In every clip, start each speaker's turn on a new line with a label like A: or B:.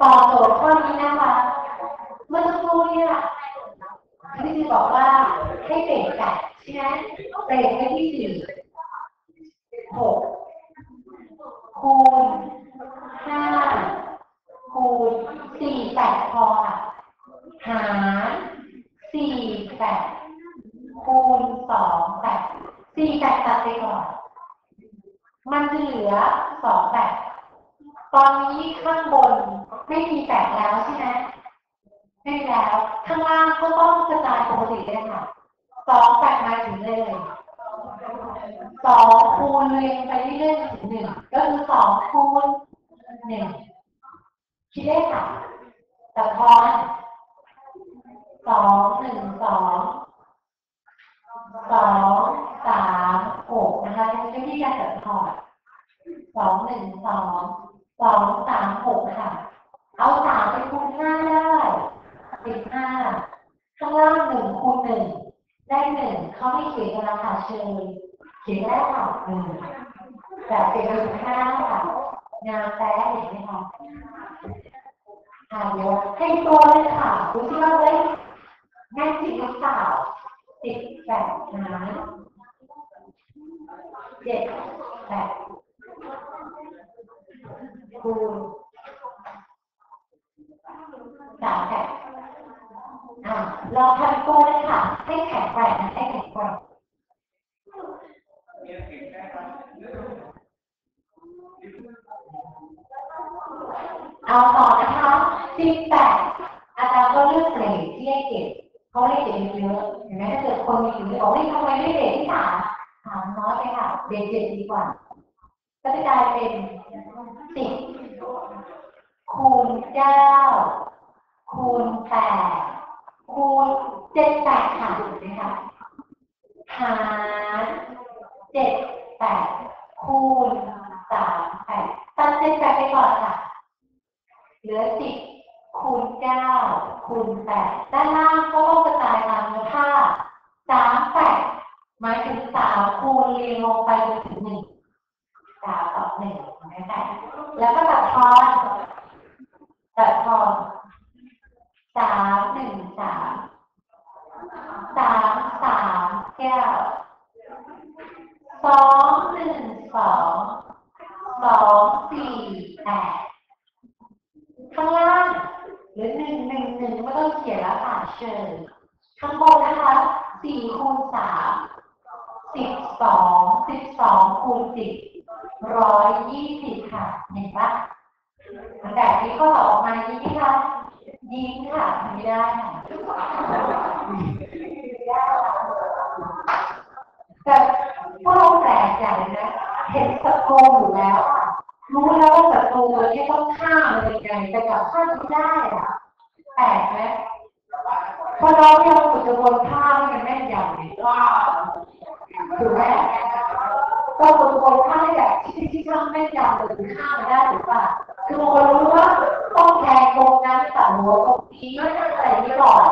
A: ต่อโจทย์ข้อนี้นะคะ เมื่อสักครู่เนี่ยพี่จีบอกว่าให้เบรกแปดใช่ไหมเบรกไปที่สี่หกคูณห้าคูณสี่แปดพอค่ะหารสี่แปดคูณสองแปดสี่แปดตัดไปก่อน มันจะเหลือสองแปด ตอนนี้ข้างบนไม่มีแปดแล้วใช่ไหมไม่มีแล้วข้างล่างก็ต้องกระจายปกติเลยค่ะสองแปดมาถึงเลยสองคูณเรียงไปเรื่อยๆถึงหนึ่งก็คือสองคูณหนึ่งคิดได้ค่ะแต่พอนสองหนึ่งสองสองสามหกนะคะเป็นวิธีการจัดพอร์ตสองหนึ่งสอง สองสามหกค่ะ เอาสามไปคูณห้าได้สิบห้าข้างล่างหนึ่งคูณหนึ่งได้หนึ่งเขาไม่เขียนกันราคาเชิญเขียนได้ค่ะหนึ่งแต่เป็นห้าค่ะงานแต้เห็นไหมคะค่ะเดี๋ยวให้ตัวเลยค่ะดูที่ว่าเลยง่ายจริงหรือเปล่าสิบแปดหารเจ็ดแปด คูณสามแปดอ่าลองทำตัวเลยค่ะ ให้แข็งแกร่งให้แข็งแกร่งเอาต่อนะคะสิบแปดอาจารย์ก็เลือกเกรดที่ให้เก็บเขาให้เก็บเยอะเห็นไหมถ้าเกิดคนมีอยู่บอกว่าทำไมไม่เกรดที่สามถามน้อยไปค่ะ เด็กเจ็ดดีกว่า ก็จะกลายเป็นสิบคูณเก้าคูณแปดคูณเจ็ดแปดค่ะถูกไหมคะหารเจ็ดแปดคูณสามแปดตัดเจ็ดแปดไปก่อนค่ะ เหลือสิบคูณเก้าคูณแปดด้านล่างก็ต้องกระจายตามมูลค่าสามแปดหมายถึงสามคูณเรียงลงไปจนถึงหนึ่งสามต่อหนึ่งนะคะแล้วก็ตัดทอนตัดทอนสามหนึ่งสามสามสามแก้วสองหนึ่งสองสองสี่แปด ข้างล่างหรือหนึ่งหนึ่งหนึ่งไม่ต้องเขียนแล้วค่ะเชิญข้างบนนะคะสี่คูณสามสิบสองสิบสองคูณสิบร้อยยี่สิบค่ะเห็นปะแบบนี้ก็ออกมายิ้มค่ะยิ้มค่ะไม่ได้ค่ะแต่พวกเราแปลกใจนะเห็นศัตรูอยู่แล้ว รู้แล้วว่า ตรูตัวนี้ต้องฆ่ามันยังไงแต่กับฆ่ามไม่ได้อะแปลกไหมพอเรายังฝึกกระบวนท่าให้มันแม่นยำเลยว่าถูกไหมก็ฝึกกระบวนท่าให้แบบที่ที่ข้างแม่นยำเลยถึงฆ่ามันได้หรือเปล่าคือบางคนรู้ว่าต้องแทงตรงนั้นตัดหัวตรงนี้ไม่ใช่อะไรนี้ก่อน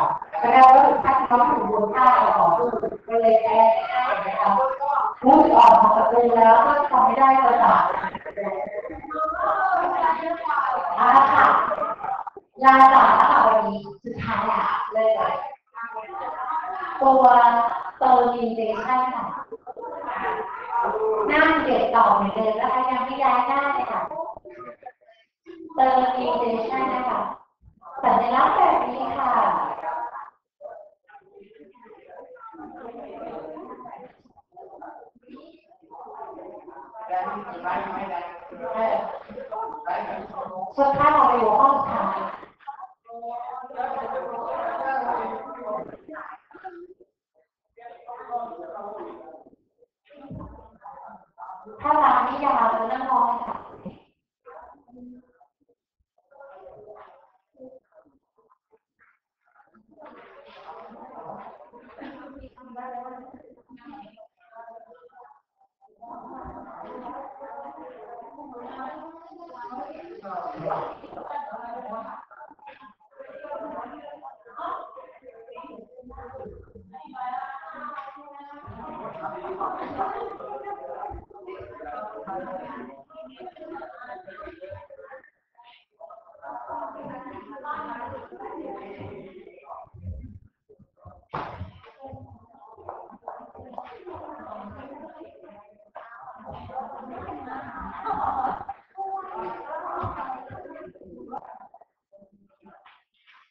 A: แล้วก็ถึงขั้นเขาถึงบนท่าก่อนก็เลยแก้ง่ายๆนะครับรู้สึกออกของศัตรูแล้วก็ทำไม่ได้ก็ตามอ่าค่ะ ลาจากแล้วค่ะวันนี้สุดท้ายอะเลยตัวเตลินเดชั่นค่ะหน้าเด็กต่อเหมือนเดิมนะคะยังไม่ย้ายหน้าเลยค่ะเตอร์มินเดชั่นนะคะสัญลักษณ์แบบนี้ค่ะสุดท้ายเราไปหัวข้อสุดท้าย ที่ยาวเลยนั่งรอค่ะ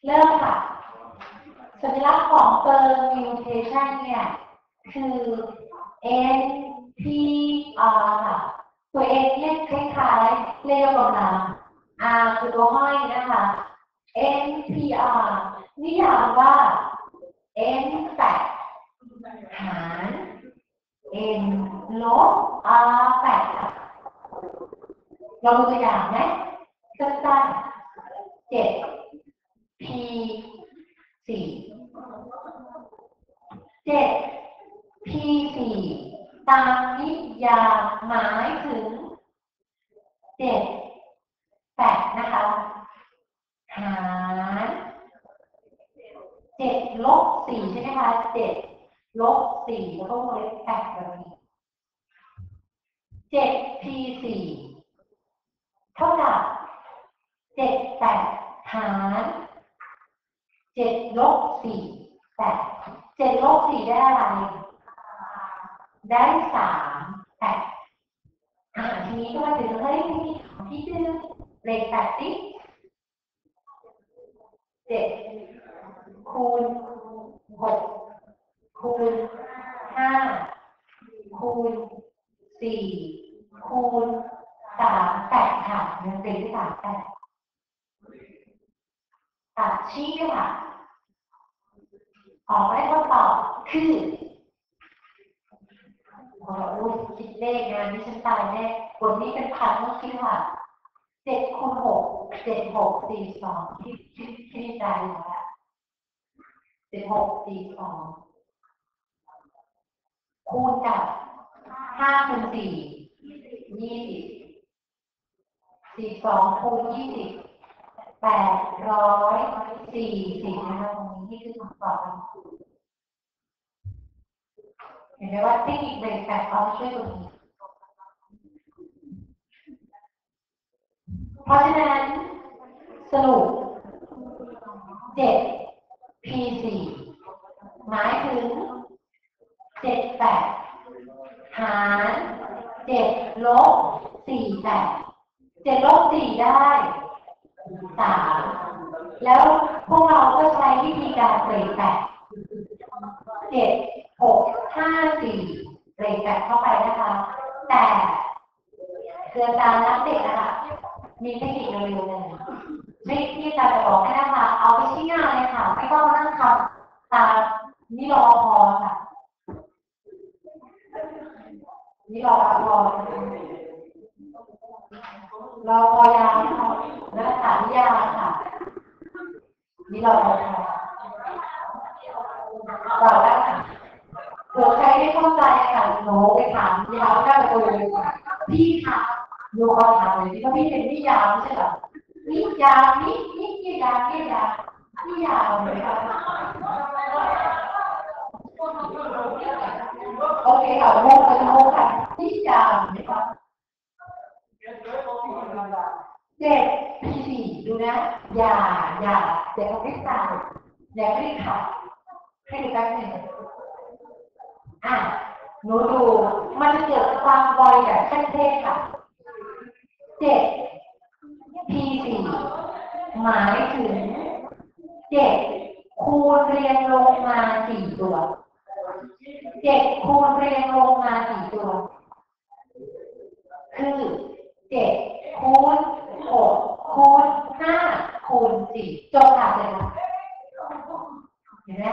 A: เริ่มค่ะสัญลักษณ์ของ permutation เนี่ยคือ N P R ค่ะตัว N เนี่ยคล้ายๆเลขกำลัง R คือตัวห้อยนะคะ N P R นิยามว่า N แปดหาร N ลบ R แปดค่ะเราดูตัวอย่างไหมสั้นๆเจ็ด P สี่เจ็ด P สี่ตามนิยามหมายถึงเจ็ดแปดนะคะหารเจ็ดลบสี่ใช่ไหมคะเจ็ดลบสี่แล้วก็วงเล็บแปดแบบนี้เจ็ด P สี่เท่ากับเจ็ดแปดหาร เจ็ดลบสี่แปดเจ็ดลบสี่ได้อะไร ได้สามแปดอ่าทีนี้ก็มาถึงเฮ้ยมีของที่ชื่อเลขแปดสิเจ็ดคูณหกคูณห้าคูณสี่คูณสามแปดค่ะมันเป็นที่สามแปด ตัดชี้ด้วยค่ะออกได้คำตอบคือโอ้โหคิดเลขงานที่ฉันตายแน่บทนี้เป็นพันต้องคิดค่ะเจ็ดคูณหกเจ็ดหกสี่สองคิดคิดคิดใจแล้วเจ็ดหกสี่สองคูณกับห้าคูณสี่ยี่สิบสี่สองคูณยี่สิบ แปดร้อยสี่สิบนะคะตรงนี้นี่คือคำตอบนะเห็นไหมว่าเทคนิคเบรกแตกเอาช่วยตรงนี้เพราะฉะนั้นสรุปเจ็ด P สี่หมายถึงเจ็ดแปดหารเจ็ดลบสี่แปดเจ็ดลบสี่ได้ สามแล้วพวกเราก็ใช้วิธีการเบรกแตกเจ็ดหกห้าสี่เบรกแตกเข้าไปนะคะ แต่เรือการนักเด็กนะคะมีเทคนิคเร็วๆเลยไม่ที่จาจะบอกให้นะคะเอาไปชี้งานเลยค่ะ ไม่ต้องนั่งทำตานี่รอพอค่ะนี่รอพอรอพอยาว ยาค่ะ นี่เรอพอต่อได้ค่ะเผื่อใครไม่เข้าใจค่ะหนูไปถามยาวได้เลยพี่ค่ะหนูขอถามเลยที่ว่าพี่เป็นนิยามใช่หรอนิยามนินินิยามนิยามนิยามเลยค่ะโอเคค่ะโมกเป็นโมค่ะนิยามนะคะ เจ็ดพีสี่ดูนะ อย่า อย่าเดี๋ยวเขาไม่ตายอย่าไม่ขับให้ดูแป๊บหนึ่งอะหนูดูมันจะเกิดความไวแบบขั้นเทพค่ะเจ็ด P สี่หมายถึงเจ็ดคูณเรียงลงมาสี่ตัวเจ็ดคูณเรียงลงมาสี่ตัว คือเจ็ดคูณ หกคูณห้าคูณสี่จบค่ะเลยค่ะเห็นไหม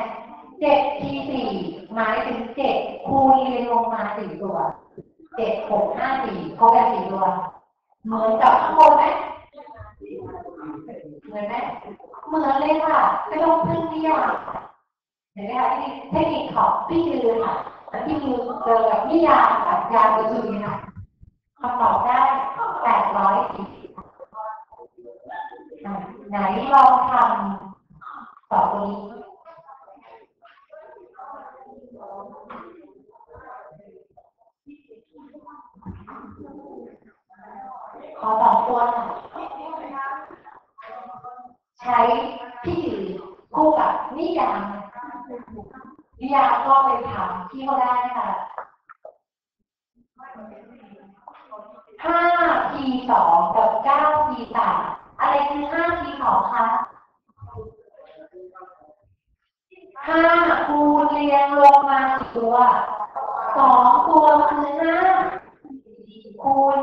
A: เจ็ด P สี่หมายถึงเจ็ดคูณเรียงลงมาสี่ตัวเจ็ดหกห้าสี่เขาแบบสี่ตัว เหมือนกับข้างบนไหมเหมือนไหมเหมือนเลยค่ะไม่ต้องพึ่งนิยามเห็นไหมคะที่เทคนิคของพี่ยืนค่ะแล้วพี่ยืนเจอกับนิยามกับยาตัวยืนค่ะคำตอบได้แปดร้อยสี่ ไหนลองทำต่อตรงนี้ขอสองตัวค่ะใช้พี่ถือคู่กับนิยามนิยามก็ไปถามพี่เขาได้นะคะห้าทีสองกับเก้าทีสาม อะไรคือห้าทีสองคะห้าคูณเรียงลงมากี่ตัวสองตัวคือห้าคูณ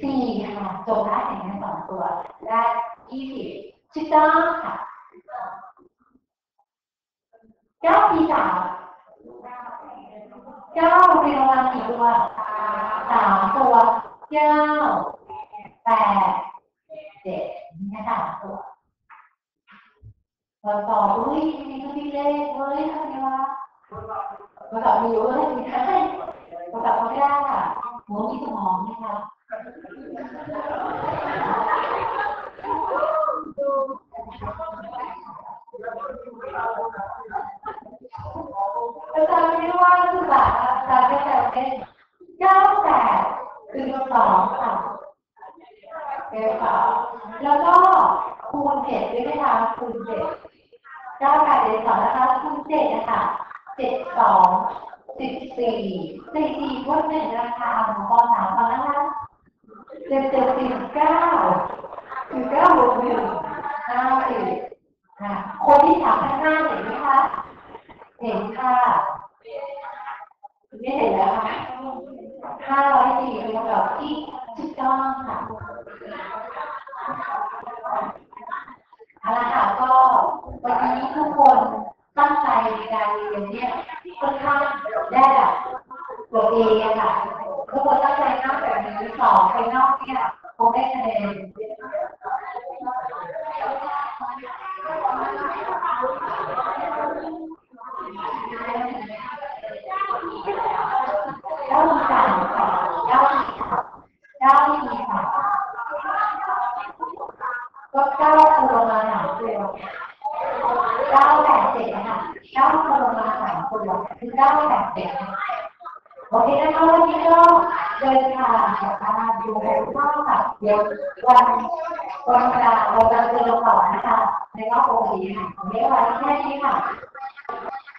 A: สี่ค่ะจบได้อย่างนี้สองตัว ได้ยี่สิบชิดต้องค่ะเก้าปีสามเก้าเป็นรางวัลกี่ตัวสามตัวเก้าแปด นี่ค่ะตัวต่อต่ออุ้ยมีก็มีเลขเฮ้ยทำไงวะมาต่อมีอยู่เลยมีใครมาต่อไม่ได้ค่ะหัวมีสมองนะคะอาจารย์ไม่ว่าคือแบบอาจารย์ไม่แต่เป็นเก้าแปดคือสองค่ะเก้าสองแล้วก็คูณเจ็ดด้วยไหมคะคูณเจ็ดเก้าแปดเจ็ดสองนะคะคูณเจ็ดนะคะเจ็ดสองสิบสี่สี่สี่ก็เป็นราคา ของปสามตอนนะคะเจ็ดเจ็ดสิบเก้าสิบเก้าบวกหนึ่งห้าสิบค่ะคนที่ถามข้างหน้าเห็นไหมคะ เห็นค่ะไม่เห็นแล้วค่ะห้าร้อยสี่เป็นคำตอบที่ถูกต้องค่ะเอาละค่ะก็วันนี้ทุกคนตั้งใจในการเรียนเนี่ยค่อนข้างได้แบบตัวเองอะค่ะทุกคนตั้งใจมากแบบนี้ สองไปนอกเนี่ยคงได้คะแนนเก้าสามค่ะเก้าสี่ค่ะเก้าสี่ค่ะก็เก้าตัวมาสามตัวเก้าแปดเจ็ดนะคะเก้าตัวมาสามตัวคือเก้าแปดเจ็ดโอเคนะคะวันนี้ก็ เดินทางกับการดูแลข้าวค่ะเดี๋ยววันวันกลางเราจะเจอต่อนะคะในรอบโอเคค่ะวันนี้ไว้แค่นี้ค่ะ